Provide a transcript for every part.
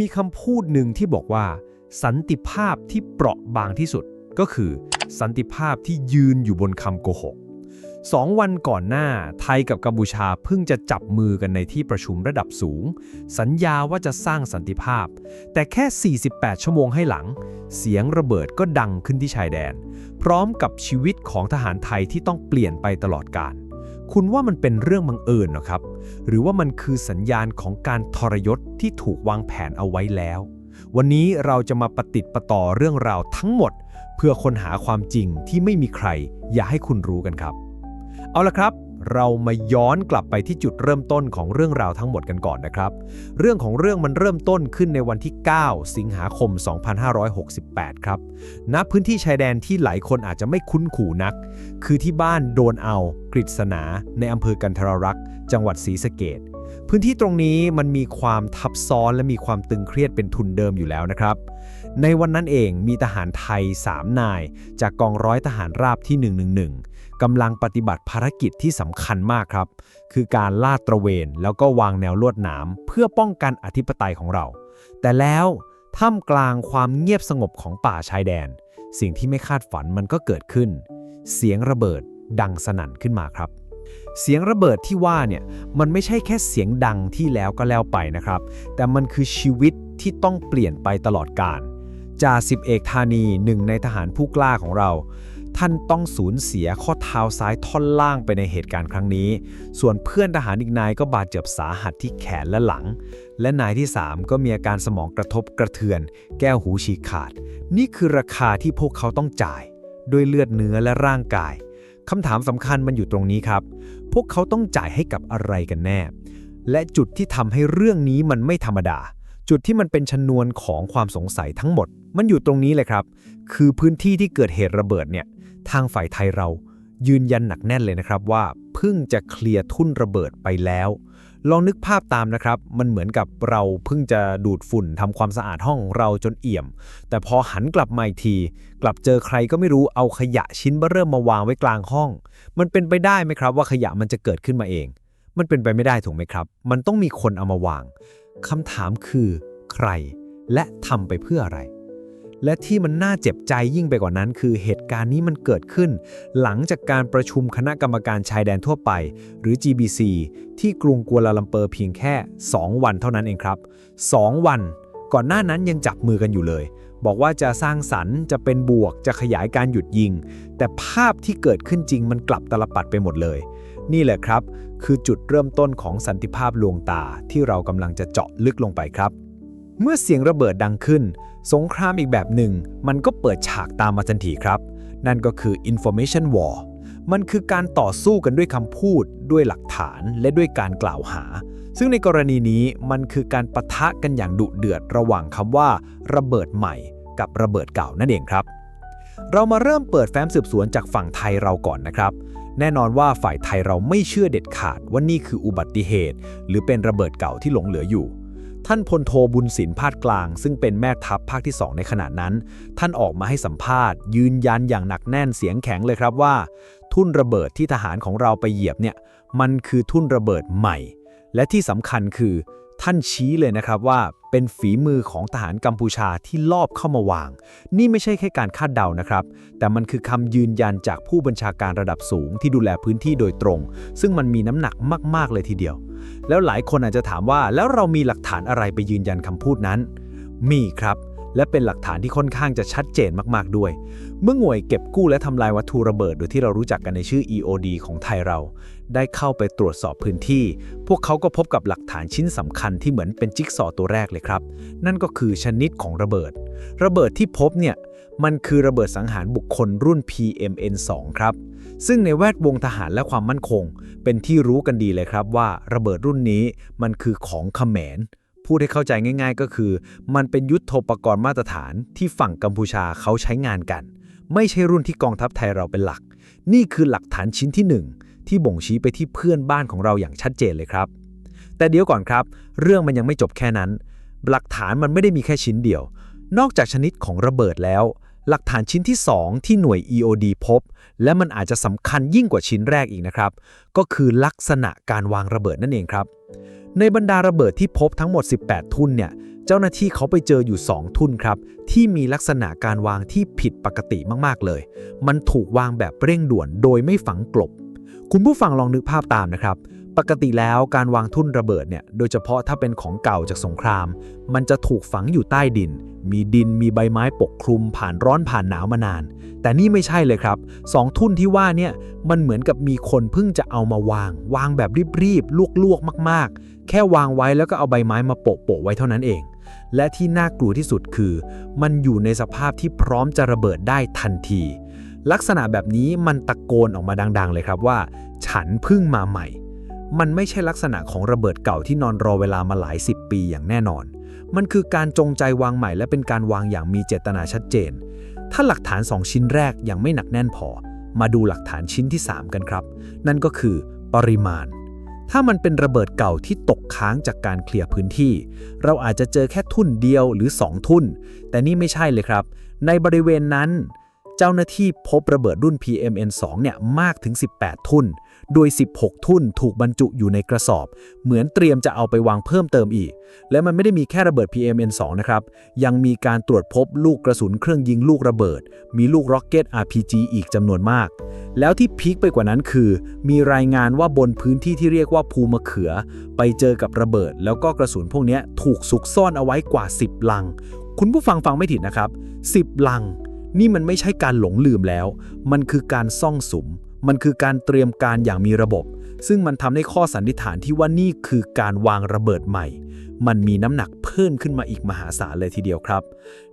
มีคำพูดหนึ่งที่บอกว่า สันติภาพที่เปราะบางที่สุด ก็คือ สันติภาพที่ยืนอยู่บนคำโกหกสองวันก่อนหน้าไทยกับกัมพูชาเพิ่งจะจับมือกันในที่ประชุมระดับสูง สัญญาว่าจะสร้างสันติภาพ แต่แค่ 48 ชั่วโมงให้หลัง เสียงระเบิดก็ดังขึ้นที่ชายแดน พร้อมกับชีวิตของทหารไทยที่ต้องเปลี่ยนไปตลอดกาล คุณว่ามันเป็นเรื่องบังเอิญหรอครับ หรือว่ามันคือสัญญาณของการทรยศที่ถูกวางแผนเอาไว้แล้ว วันนี้เราจะมาปฏิติดประต่อเรื่องราวทั้งหมด เพื่อค้นหาความจริงที่ไม่มีใคร อยากให้คุณรู้กันครับ เอาละครับ เรามาย้อนกลับไปที่จุดเริ่มต้นของเรื่องราวทั้งหมดกันก่อนนะครับ เรื่องของเรื่องมันเริ่มต้นขึ้นในวันที่ 9 สิงหาคม 2568 ครับ ณ พื้นที่ชายแดนที่หลายคนอาจจะไม่คุ้นขู่นัก คือที่บ้านโดนเอา กฤษณา ในอำเภอกันทรรักษ์จังหวัดศรีสะเกดพื้นที่ตรงนี้มันมีความทับซ้อนและมีความตึงเครียดเป็นทุนเดิมอยู่แล้วนะครับ ในวันนั้นเองมีทหารไทย 3 นาย จากกองร้อยทหารราบที่ 111กำลังปฏิบัติภารกิจที่สำคัญมากครับ คือการลาดตระเวนแล้วก็วางแนวลวดหนามเพื่อป้องกันอธิปไตยของเรา แต่แล้วท่ามกลางความเงียบสงบของป่าชายแดน สิ่งที่ไม่คาดฝันมันก็เกิดขึ้น เสียงระเบิดดังสนั่นขึ้นมาครับ เสียงระเบิดที่ว่าเนี่ยมันไม่ใช่แค่เสียงดังที่แล้วก็แล้วไปนะครับ แต่มันคือชีวิตที่ต้องเปลี่ยนไปตลอดกาล จ่าสิบเอกธานีหนึ่งในทหารผู้กล้าของเรา ท่านต้องสูญเสียข้อเท้าซ้ายท่อนล่างไปในเหตุการณ์ครั้งนี้ ส่วนเพื่อนทหารอีกนายก็บาดเจ็บสาหัสที่แขนและหลัง และนายที่ 3 ก็มีอาการสมองกระทบกระเทือน แก้วหูฉีกขาด นี่คือราคาที่พวกเขาต้องจ่าย ด้วยเลือดเนื้อและร่างกายคำถามสำคัญมันอยู่ตรงนี้ครับ พวกเขาต้องจ่ายให้กับอะไรกันแน่ และจุดที่ทำให้เรื่องนี้มันไม่ธรรมดา จุดที่มันเป็นชนวนของความสงสัยทั้งหมด มันอยู่ตรงนี้เลยครับ คือพื้นที่ที่เกิดเหตุระเบิดเนี่ย ทางฝ่ายไทยเรายืนยันหนักแน่นเลยนะครับว่าเพิ่งจะเคลียร์ทุ่นระเบิดไปแล้ว ลองนึกภาพตามนะครับ มันเหมือนกับเราเพิ่งจะดูดฝุ่นทำความสะอาดห้องเราจนเอี่ยม แต่พอหันกลับมาอีกที กลับเจอใครก็ไม่รู้เอาขยะชิ้นเบ้อเริ่มมาวางไว้กลางห้อง มันเป็นไปได้ไหมครับว่าขยะมันจะเกิดขึ้นมาเอง มันเป็นไปไม่ได้ถูกไหมครับ มันต้องมีคนเอามาวางคำถามคือ ใคร และทำไปเพื่ออะไร และที่มันน่าเจ็บใจยิ่งไปกว่านั้น คือเหตุการณ์นี้มันเกิดขึ้น หลังจากการประชุมคณะกรรมการชายแดนทั่วไป หรือ GBC ที่กรุงกัวลาลัมเปอร์เพียงแค่ 2 วันเท่านั้นเองครับ 2 วัน ก่อนหน้านั้นยังจับมือกันอยู่เลย บอกว่าจะสร้างสรรค์จะเป็นบวกจะขยายการหยุดยิง แต่ภาพที่เกิดขึ้นจริงมันกลับตลปัดไปหมดเลย นี่แหละครับ คือจุดเริ่มต้นของสันติภาพลวงตาที่เรากำลังจะเจาะลึกลงไปครับ เมื่อเสียงระเบิดดังขึ้น สงครามอีกแบบหนึ่ง มันก็เปิดฉากตามมาทันทีครับ นั่นก็คือ information war มันคือการต่อสู้กันด้วยคำพูด ด้วยหลักฐานและด้วยการกล่าวหา ซึ่งในกรณีนี้มันคือการปะทะกันอย่างดุเดือดระหว่างคำว่า ระเบิดใหม่ กับระเบิดเก่านั่นเองครับ เรามาเริ่มเปิดแฟ้มสืบสวนจากฝั่งไทยเราก่อนนะครับ แน่นอนว่าฝ่ายไทยเราไม่เชื่อเด็ดขาดว่านี่คืออุบัติเหตุ หรือเป็นระเบิดเก่าที่หลงเหลืออยู่ ท่านพลโทบุญสินพาดกลาง ซึ่งเป็นแม่ทัพภาคที่ 2 ในขณะนั้น ท่านออกมาให้สัมภาษณ์ ยืนยันอย่างหนักแน่นเสียงแข็งเลยครับว่า ทุ่นระเบิดที่ทหารของเราไปเหยียบเนี่ยมันคือทุ่นระเบิดใหม่ และที่สำคัญคือ ท่านชี้เลยนะครับว่าเป็นฝีมือของทหารกัมพูชาที่ลอบเข้ามาวาง นี่ไม่ใช่แค่การคาดเดานะครับ แต่มันคือคำยืนยันจากผู้บัญชาการระดับสูงที่ดูแลพื้นที่โดยตรง ซึ่งมันมีน้ำหนักมาก ๆ เลยทีเดียว แล้วหลายคนอาจจะถามว่าแล้วเรามีหลักฐานอะไรไปยืนยันคำพูดนั้น มีครับและเป็นหลักฐานที่ค่อนข้างจะชัดเจนมาก ๆ ด้วย เมื่อหน่วยเก็บกู้และทำลายวัตถุระเบิด โดยที่เรารู้จักกันในชื่อ EOD ของไทยเรา ได้เข้าไปตรวจสอบพื้นที่ พวกเขาก็พบกับหลักฐานชิ้นสำคัญที่เหมือนเป็นจิ๊กซอตัวแรกเลยครับ นั่นก็คือชนิดของระเบิด ระเบิดที่พบเนี่ยมันคือระเบิดสังหารบุคคลรุ่น PMN2 ครับ ซึ่งในแวดวงทหารและความมั่นคง เป็นที่รู้กันดีเลยครับว่าระเบิดรุ่นนี้มันคือของเขมรพูดให้เข้าใจง่าย ๆ ก็คือ มันเป็นยุทโธปกรณ์มาตรฐานที่ฝั่งกัมพูชาเขาใช้งานกัน ไม่ใช่รุ่นที่กองทัพไทยเราเป็นหลัก นี่คือหลักฐานชิ้นที่หนึ่ง ที่บ่งชี้ไปที่เพื่อนบ้านของเราอย่างชัดเจนเลยครับ แต่เดี๋ยวก่อนครับ เรื่องมันยังไม่จบแค่นั้น หลักฐานมันไม่ได้มีแค่ชิ้นเดียว นอกจากชนิดของระเบิดแล้ว หลักฐานชิ้นที่ 2 ที่หน่วย EOD พบ และมันอาจจะสำคัญยิ่งกว่าชิ้นแรกอีกนะครับ ก็คือลักษณะการวางระเบิดนั่นเองครับ ในบรรดาระเบิดที่พบทั้งหมด 18 ทุ่นเนี่ยเจ้าหน้าที่เขาไปเจออยู่ 2 ทุ่นครับ ที่มีลักษณะการวางที่ผิดปกติมาก ๆ เลย มันถูกวางแบบเร่งด่วนโดยไม่ฝังกลบ คุณผู้ฟังลองนึกภาพตามนะครับ ปกติแล้วการวางทุ่นระเบิดเนี่ย โดยเฉพาะถ้าเป็นของเก่าจากสงคราม มันจะถูกฝังอยู่ใต้ดิน มีดินมีใบไม้ปกคลุมผ่านร้อนผ่านหนาวมานาน แต่นี่ไม่ใช่เลยครับสองทุ่นที่ว่าเนี่ย มันเหมือนกับมีคนเพิ่งจะเอามาวาง วางแบบรีบๆลวกๆ มากๆ แค่วางไว้แล้วก็เอาใบไม้มาโปะๆไว้เท่านั้นเองและที่น่ากลัวที่สุดคือ มันอยู่ในสภาพที่พร้อมจะระเบิดได้ทันที ลักษณะแบบนี้มันตะโกนออกมาดัง ๆ เลยครับว่า ฉันเพิ่งมาใหม่ มันไม่ใช่ลักษณะของระเบิดเก่าที่นอนรอเวลามาหลายสิบปีอย่างแน่นอน มันคือการจงใจวางใหม่และเป็นการวางอย่างมีเจตนาชัดเจน ถ้าหลักฐาน 2 ชิ้นแรกยังไม่หนักแน่นพอ มาดูหลักฐานชิ้นที่ 3 กันครับ นั่นก็คือปริมาณ ถ้ามันเป็นระเบิดเก่าที่ตกค้างจากการเคลียร์พื้นที่ เราอาจจะเจอแค่ทุ่นเดียวหรือ 2 ทุ่น แต่นี่ไม่ใช่เลยครับ ในบริเวณนั้น จ้าหน้าที่พบระเบิดรุ่น PMN2 เนี่ยมากถึง 18 ทุ่น โดย 16 ทุ่นถูกบรรจุอยู่ในกระสอบ เหมือนเตรียมจะเอาไปวางเพิ่มเติมอีก และมันไม่ได้มีแค่ระเบิด PMN2 นะครับ ยังมีการตรวจพบลูกกระสุนเครื่องยิงลูกระเบิด มีลูกร็อกเก็ต RPG อีกจำนวนมาก แล้วที่พีคไปกว่านั้นคือ มีรายงานว่าบนพื้นที่ที่เรียกว่าภูมะเขือ ไปเจอกับระเบิด แล้วก็กระสุนพวกนี้ถูกซุกซ่อนเอาไว้กว่า 10 ลัง คุณผู้ฟังฟังไม่ผิดนะครับ 10 ลัง นี่มันไม่ใช่การหลงลืมแล้ว มันคือการซ่องสุม มันคือการเตรียมการอย่างมีระบบ ซึ่งมันทำให้ข้อสันนิษฐานที่ว่านี่คือการวางระเบิดใหม่ มันมีน้ำหนักเพิ่มขึ้นมาอีกมหาศาลเลยทีเดียวครับ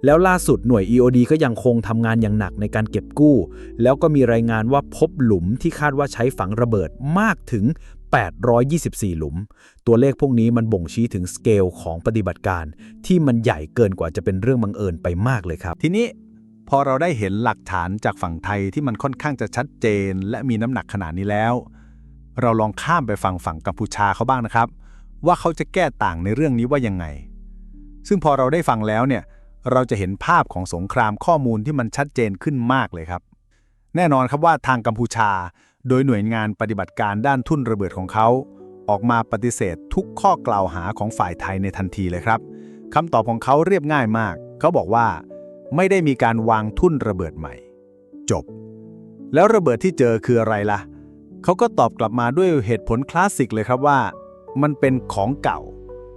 แล้วล่าสุดหน่วย EOD ก็ยังคงทำงานอย่างหนักในการเก็บกู้ แล้วก็มีรายงานว่าพบหลุมที่คาดว่าใช้ฝังระเบิดมากถึง824 หลุม ตัวเลขพวกนี้มันบ่งชี้ถึงสเกลของปฏิบัติการ ที่มันใหญ่เกินกว่าจะเป็นเรื่องบังเอิญไปมากเลยครับ ทีนี้ พอเราได้เห็นหลักฐานจากฝั่งไทยที่มันค่อนข้างจะชัดเจน และมีน้ำหนักขนาดนี้แล้ว เราลองข้ามไปฟังฝั่งกัมพูชาเขาบ้างนะครับ ว่าเขาจะแก้ต่างในเรื่องนี้ว่ายังไง ซึ่งพอเราได้ฟังแล้วเนี่ยเราจะเห็นภาพของสงครามข้อมูลที่มันชัดเจนขึ้นมากเลยครับ แน่นอนครับว่าทางกัมพูชา โดยหน่วยงานปฏิบัติการด้านทุ่นระเบิดของเขา ออกมาปฏิเสธทุกข้อกล่าวหาของฝ่ายไทยในทันทีเลยครับคำตอบของเขาเรียบง่ายมาก เขาบอกว่า ไม่ได้มีการวางทุ่นระเบิดใหม่ จบ แล้วระเบิดที่เจอคืออะไรล่ะ เขาก็ตอบกลับมาด้วยเหตุผลคลาสสิกเลยครับว่า มันเป็นของเก่า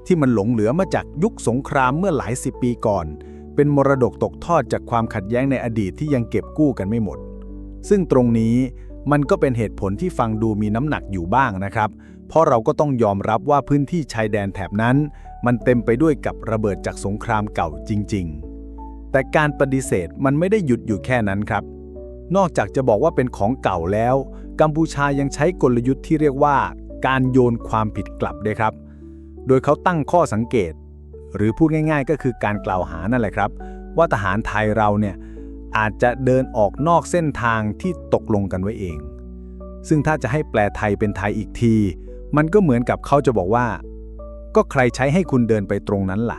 ที่มันหลงเหลือมาจากยุคสงครามเมื่อหลายสิบปีก่อน เป็นมรดกตกทอดจากความขัดแย้งในอดีตที่ยังเก็บกู้กันไม่หมด ซึ่งตรงนี้มันก็เป็นเหตุผลที่ฟังดูมีน้ำหนักอยู่บ้างนะครับ เพราะเราก็ต้องยอมรับว่าพื้นที่ชายแดนแถบนั้น มันเต็มไปด้วยกับระเบิดจากสงครามเก่าจริง ๆ แต่การปฏิเสธมันไม่ได้หยุดอยู่แค่นั้นครับ นอกจากจะบอกว่าเป็นของเก่าแล้ว กัมพูชายังใช้กลยุทธ์ที่เรียกว่า การโยนความผิดกลับด้วยครับ โดยเขาตั้งข้อสังเกต หรือพูดง่ายๆ ก็คือการกล่าวหานั่นแหละครับ ว่าทหารไทยเราเนี่ยอาจจะเดินออกนอกเส้นทางที่ตกลงกันไว้เอง ซึ่งถ้าจะให้แปลไทยเป็นไทยอีกที มันก็เหมือนกับเขาจะบอกว่า ก็ใครใช้ให้คุณเดินไปตรงนั้นล่ะ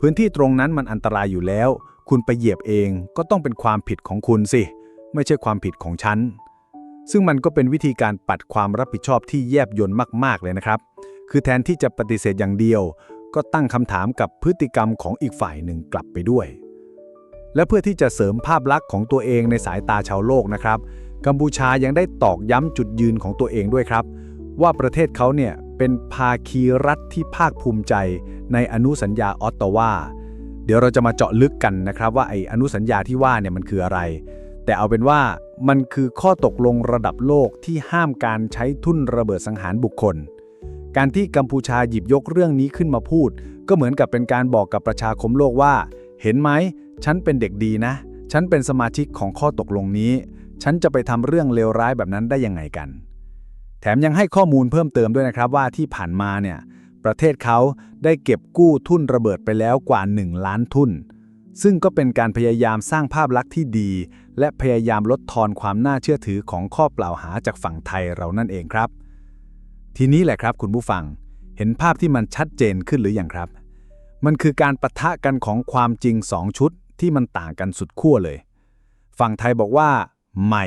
พื้นที่ตรงนั้นมันอันตรายอยู่แล้ว คุณไปเหยียบเองก็ต้องเป็นความผิดของคุณสิ ไม่ใช่ความผิดของฉัน ซึ่งมันก็เป็นวิธีการปัดความรับผิดชอบที่แยบยลมาก ๆ เลยนะครับ คือแทนที่จะปฏิเสธอย่างเดียว ก็ตั้งคำถามกับพฤติกรรมของอีกฝ่ายหนึ่งกลับไปด้วย และเพื่อที่จะเสริมภาพลักษณ์ของตัวเองในสายตาชาวโลกนะครับ กัมพูชายังได้ตอกย้ำจุดยืนของตัวเองด้วยครับ ว่าประเทศเขาเนี่ยเป็นภาคีรัฐที่ภาคภูมิใจในอนุสัญญาออตตาวา เดี๋ยวเราจะมาเจาะลึกกันนะครับ ว่าไอ้อนุสัญญาที่ว่าเนี่ยมันคืออะไร แต่เอาเป็นว่ามันคือข้อตกลงระดับโลกที่ห้ามการใช้ทุ่นระเบิดสังหารบุคคล การที่กัมพูชาหยิบยกเรื่องนี้ขึ้นมาพูด ก็เหมือนกับเป็นการบอกกับประชาคมโลกว่า เห็นไหม ฉันเป็นเด็กดีนะ ฉันเป็นสมาชิกของข้อตกลงนี้ ฉันจะไปทำเรื่องเลวร้ายแบบนั้นได้ยังไงกัน แถมยังให้ข้อมูลเพิ่มเติมด้วยนะครับว่าที่ผ่านมาเนี่ย ประเทศเขาได้เก็บกู้ทุ่นระเบิดไปแล้วกว่า 1 ล้านทุ่นซึ่งก็เป็นการพยายามสร้างภาพลักษณ์ที่ดี และพยายามลดทอนความน่าเชื่อถือของข้อกล่าวหาจากฝั่งไทยเรานั่นเองครับ ทีนี้แหละครับคุณผู้ฟัง เห็นภาพที่มันชัดเจนขึ้นหรืออยังครับ มันคือการปะทะกันของความจริง2ชุดที่มันต่างกันสุดขั้วเลย ฝั่งไทยบอกว่า ใหม่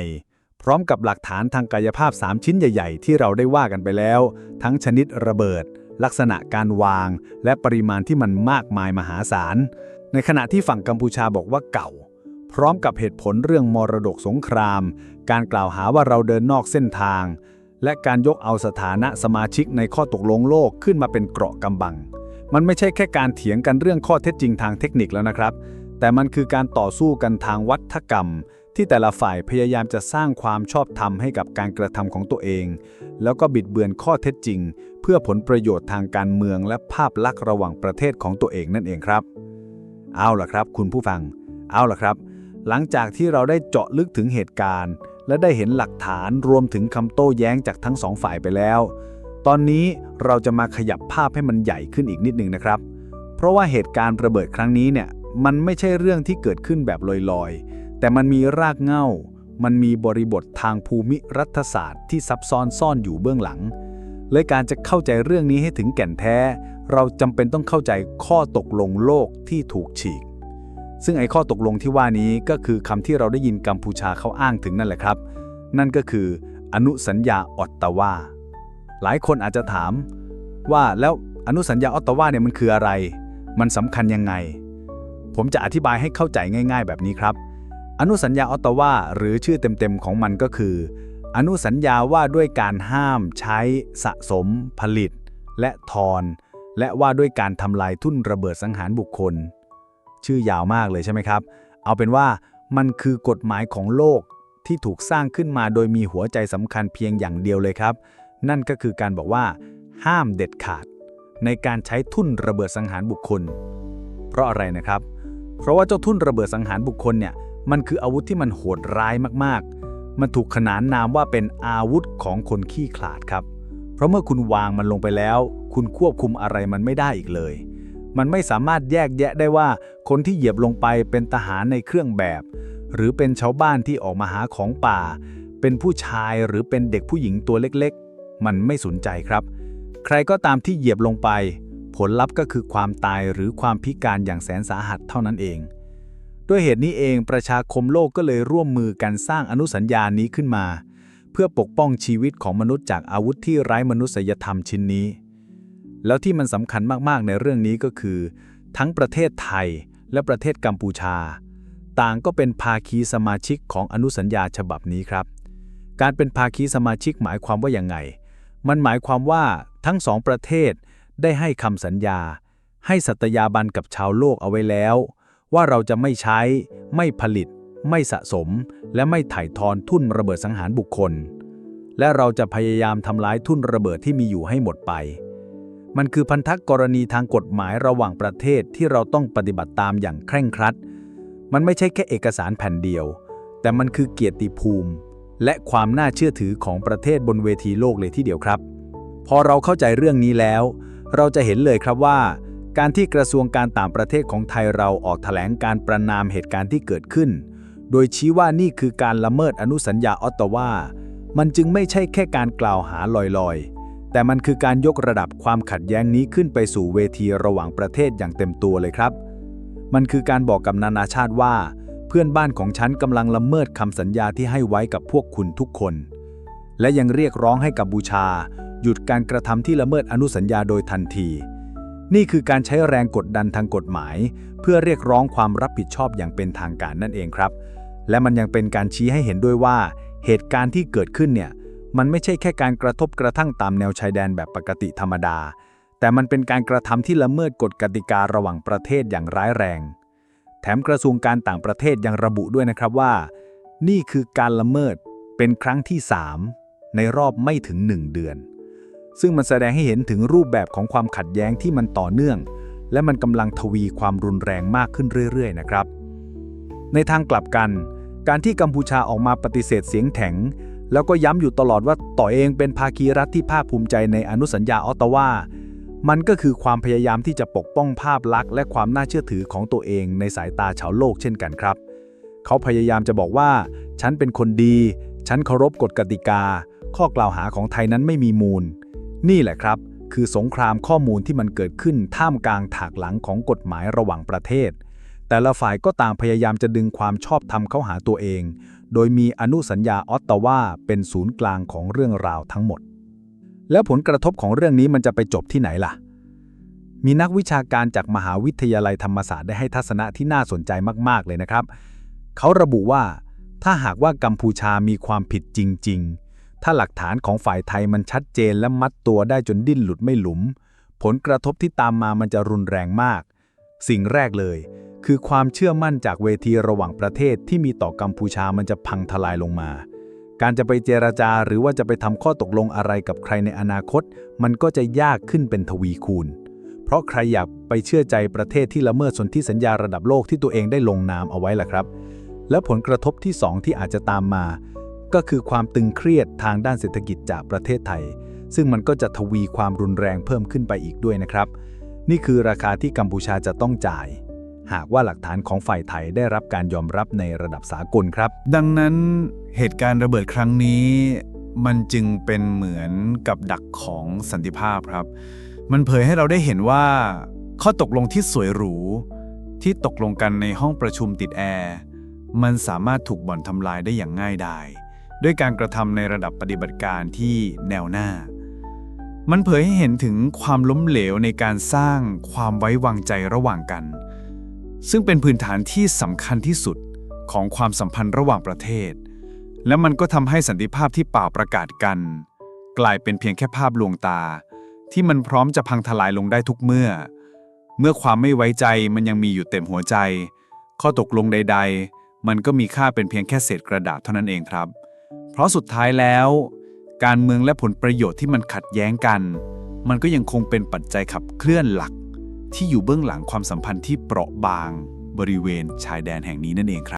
พร้อมกับหลักฐานทางกายภาพ 3 ชิ้นใหญ่ ๆ ที่เราได้ว่ากันไปแล้ว ทั้งชนิดระเบิด ลักษณะการวาง และปริมาณที่มันมากมายมหาศาล ในขณะที่ฝั่งกัมพูชาบอกว่าเก่า พร้อมกับเหตุผลเรื่องมรดกสงคราม การกล่าวหาว่าเราเดินนอกเส้นทาง และการยกเอาสถานะสมาชิกในข้อตกลงโลกขึ้นมาเป็นเกราะกำบัง มันไม่ใช่แค่การเถียงกันเรื่องข้อเท็จจริงทางเทคนิคแล้วนะครับ แต่มันคือการต่อสู้กันทางวัฒกรรมที่แต่ละฝ่ายพยายามจะสร้างความชอบธรรมให้กับการกระทำของตัวเอง แล้วก็บิดเบือนข้อเท็จจริง เพื่อผลประโยชน์ทางการเมืองและภาพลักษณ์ระหว่างประเทศของตัวเองนั่นเองครับ เอาล่ะครับ คุณผู้ฟัง เอาล่ะครับ หลังจากที่เราได้เจาะลึกถึงเหตุการณ์ และได้เห็นหลักฐานรวมถึงคำโต้แย้งจากทั้งสองฝ่ายไปแล้ว ตอนนี้เราจะมาขยับภาพให้มันใหญ่ขึ้นอีกนิดนึงนะครับ เพราะว่าเหตุการณ์ระเบิดครั้งนี้เนี่ยมันไม่ใช่เรื่องที่เกิดขึ้นแบบลอยๆ แต่มันมีรากเหง้า มันมีบริบททางภูมิรัฐศาสตร์ที่ซับซ้อนซ่อนอยู่เบื้องหลัง เลยการจะเข้าใจเรื่องนี้ให้ถึงแก่นแท้ เราจำเป็นต้องเข้าใจข้อตกลงโลกที่ถูกฉีก ซึ่งไอ้ข้อตกลงที่ว่านี้ก็คือคำที่เราได้ยินกัมพูชาเขาอ้างถึงนั่นแหละครับ นั่นก็คืออนุสัญญาออตตาวาหลายคนอาจจะถามว่าแล้วอนุสัญญาออตตาวาเนี่ยมันคืออะไร มันสำคัญยังไง ผมจะอธิบายให้เข้าใจง่าย ๆ แบบนี้ครับ อนุสัญญาออตตาวาหรือชื่อเต็มๆของมันก็คือ อนุสัญญาว่าด้วยการห้ามใช้สะสม ผลิต และทอน และว่าด้วยการทำลายทุ่นระเบิดสังหารบุคคล ชื่อยาวมากเลยใช่ไหมครับ เอาเป็นว่ามันคือกฎหมายของโลกที่ถูกสร้างขึ้นมาโดยมีหัวใจสำคัญเพียงอย่างเดียวเลยครับ นั่นก็คือการบอกว่า ห้ามเด็ดขาด ในการใช้ทุ่นระเบิดสังหารบุคคล เพราะอะไรนะครับ เพราะว่าเจ้าทุ่นระเบิดสังหารบุคคลเนี่ยมันคืออาวุธที่มันโหดร้ายมากๆ มันถูกขนานนามว่าเป็นอาวุธของคนขี้ขลาดครับ เพราะเมื่อคุณวางมันลงไปแล้ว คุณควบคุมอะไรมันไม่ได้อีกเลย มันไม่สามารถแยกแยะได้ว่าคนที่เหยียบลงไปเป็นทหารในเครื่องแบบ หรือเป็นชาวบ้านที่ออกมาหาของป่า เป็นผู้ชายหรือเป็นเด็กผู้หญิงตัวเล็กๆ มันไม่สนใจครับ ใครก็ตามที่เหยียบลงไป ผลลัพธ์ก็คือความตายหรือความพิการอย่างแสนสาหัสเท่านั้นเอง ด้วยเหตุนี้เองประชาคมโลกก็เลยร่วมมือกันสร้างอนุสัญญานี้ขึ้นมา เพื่อปกป้องชีวิตของมนุษย์จากอาวุธที่ไร้มนุษยธรรมชิ้นนี้ แล้วที่มันสำคัญมากๆในเรื่องนี้ก็คือ ทั้งประเทศไทยและประเทศกัมพูชา ต่างก็เป็นภาคีสมาชิกของอนุสัญญาฉบับนี้ครับ การเป็นภาคีสมาชิกหมายความว่าอย่างไง มันหมายความว่าทั้งสองประเทศได้ให้คำสัญญา ให้สัตยาบันกับชาวโลกเอาไว้แล้ว ว่าเราจะไม่ใช้ ไม่ผลิต ไม่สะสม และไม่ถ่ายทอนทุ่นระเบิดสังหารบุคคล และเราจะพยายามทำลายทุ่นระเบิดที่มีอยู่ให้หมดไป มันคือพันธกรณีทางกฎหมายระหว่างประเทศที่เราต้องปฏิบัติตามอย่างเคร่งครัด มันไม่ใช่แค่เอกสารแผ่นเดียว แต่มันคือเกียรติภูมิ และความน่าเชื่อถือของประเทศบนเวทีโลกเลยทีเดียวครับ พอเราเข้าใจเรื่องนี้แล้ว เราจะเห็นเลยครับว่า การที่กระทรวงการต่างประเทศของไทยเราออกแถลงการประนามเหตุการณ์ที่เกิดขึ้น โดยชี้ว่านี่คือการละเมิดอนุสัญญาออตตาวา มันจึงไม่ใช่แค่การกล่าวหาลอยๆ แต่มันคือการยกระดับความขัดแย้งนี้ขึ้นไปสู่เวทีระหว่างประเทศอย่างเต็มตัวเลยครับ มันคือการบอกกับนานาชาติว่า เพื่อนบ้านของฉันกำลังละเมิดคำสัญญาที่ให้ไว้กับพวกคุณทุกคน และยังเรียกร้องให้กับบูชา หยุดการกระทำที่ละเมิดอนุสัญญาโดยทันที นี่คือการใช้แรงกดดันทางกฎหมาย เพื่อเรียกร้องความรับผิดชอบอย่างเป็นทางการนั่นเองครับ และมันยังเป็นการชี้ให้เห็นด้วยว่า เหตุการณ์ที่เกิดขึ้นเนี่ยมันไม่ใช่แค่การกระทบกระทั่งตามแนวชายแดนแบบปกติธรรมดา แต่มันเป็นการกระทำที่ละเมิดกฎกติการะหว่างประเทศอย่างร้ายแรง แถมกระทรวงการต่างประเทศยังระบุด้วยนะครับว่า นี่คือการละเมิดเป็นครั้งที่ 3 ในรอบไม่ถึง 1 เดือน ซึ่งมันแสดงให้เห็นถึงรูปแบบของความขัดแย้งที่มันต่อเนื่อง และมันกำลังทวีความรุนแรงมากขึ้นเรื่อยๆ นะครับ ในทางกลับกัน การที่กัมพูชาออกมาปฏิเสธเสียงแข็ง แล้วก็ย้ำอยู่ตลอดว่าต่อเองเป็นภาคีรัฐที่ภาคภูมิใจในอนุสัญญาออตตาวามันก็คือความพยายามที่จะปกป้องภาพลักษณ์และความน่าเชื่อถือของตัวเองในสายตาชาวโลกเช่นกันครับ เขาพยายามจะบอกว่า ฉันเป็นคนดี ฉันเคารพกฎกติกา ข้อกล่าวหาของไทยนั้นไม่มีมูล นี่แหละครับ คือสงครามข้อมูลที่มันเกิดขึ้นท่ามกลางถากหลังของกฎหมายระหว่างประเทศ แต่ละฝ่ายก็ต่างพยายามจะดึงความชอบธรรมเข้าหาตัวเอง โดยมีอนุสัญญาออตตาวาเป็นศูนย์กลางของเรื่องราวทั้งหมด แล้วผลกระทบของเรื่องนี้มันจะไปจบที่ไหนล่ะ มีนักวิชาการจากมหาวิทยาลัยธรรมศาสตร์ได้ให้ทัศนะที่น่าสนใจมาก ๆ เลยนะครับ เขาระบุว่าถ้าหากว่ากัมพูชามีความผิดจริง ๆ ถ้าหลักฐานของฝ่ายไทยมันชัดเจนและมัดตัวได้จนดิ้นหลุดไม่หลุม ผลกระทบที่ตามมามันจะรุนแรงมาก สิ่งแรกเลย คือความเชื่อมั่นจากเวทีระหว่างประเทศที่มีต่อกัมพูชามันจะพังทลายลงมา การจะไปเจรจาหรือว่าจะไปทำข้อตกลงอะไรกับใครในอนาคต มันก็จะยากขึ้นเป็นทวีคูณ เพราะใครอยากไปเชื่อใจประเทศที่ละเมิดสนธิสัญญาระดับโลกที่ตัวเองได้ลงนามเอาไว้ล่ะครับ และผลกระทบที่ 2 ที่อาจจะตามมา ก็คือความตึงเครียดทางด้านเศรษฐกิจจากประเทศไทย ซึ่งมันก็จะทวีความรุนแรงเพิ่มขึ้นไปอีกด้วยนะครับ นี่คือราคาที่กัมพูชาจะต้องจ่าย หากว่าหลักฐานของฝ่ายไทยได้รับการยอมรับในระดับสากลครับ ดังนั้นเหตุการณ์ระเบิดครั้งนี้ มันจึงเป็นเหมือนกับดักของสันติภาพครับ มันเผยให้เราได้เห็นว่า ข้อตกลงที่สวยหรูที่ตกลงกันในห้องประชุมติดแอร์มันสามารถถูกบ่อนทำลายได้อย่างง่ายดาย ด้วยการกระทำในระดับปฏิบัติการที่แนวหน้า มันเผยให้เห็นถึงความล้มเหลวในการสร้างความไว้วางใจระหว่างกัน ซึ่งเป็นพื้นฐานที่สำคัญที่สุดของความสัมพันธ์ระหว่างประเทศ และมันก็ทำให้สันติภาพที่เปล่าประกาศกัน กลายเป็นเพียงแค่ภาพลวงตา ที่มันพร้อมจะพังทลายลงได้ทุกเมื่อ เมื่อความไม่ไว้ใจมันยังมีอยู่เต็มหัวใจ ข้อตกลงใด ๆ มันก็มีค่าเป็นเพียงแค่เศษกระดาษเท่านั้นเองครับ ราะสุดท้ายแล้ว การเมืองและผลประโยชน์ที่มันขัดแย้งกัน มันก็ยังคงเป็นปัจจัยขับเคลื่อนหลัก ที่อยู่เบื้องหลังความสัมพันธ์ที่เปราะบาง บริเวณชายแดนแห่งนี้นั่นเองครับ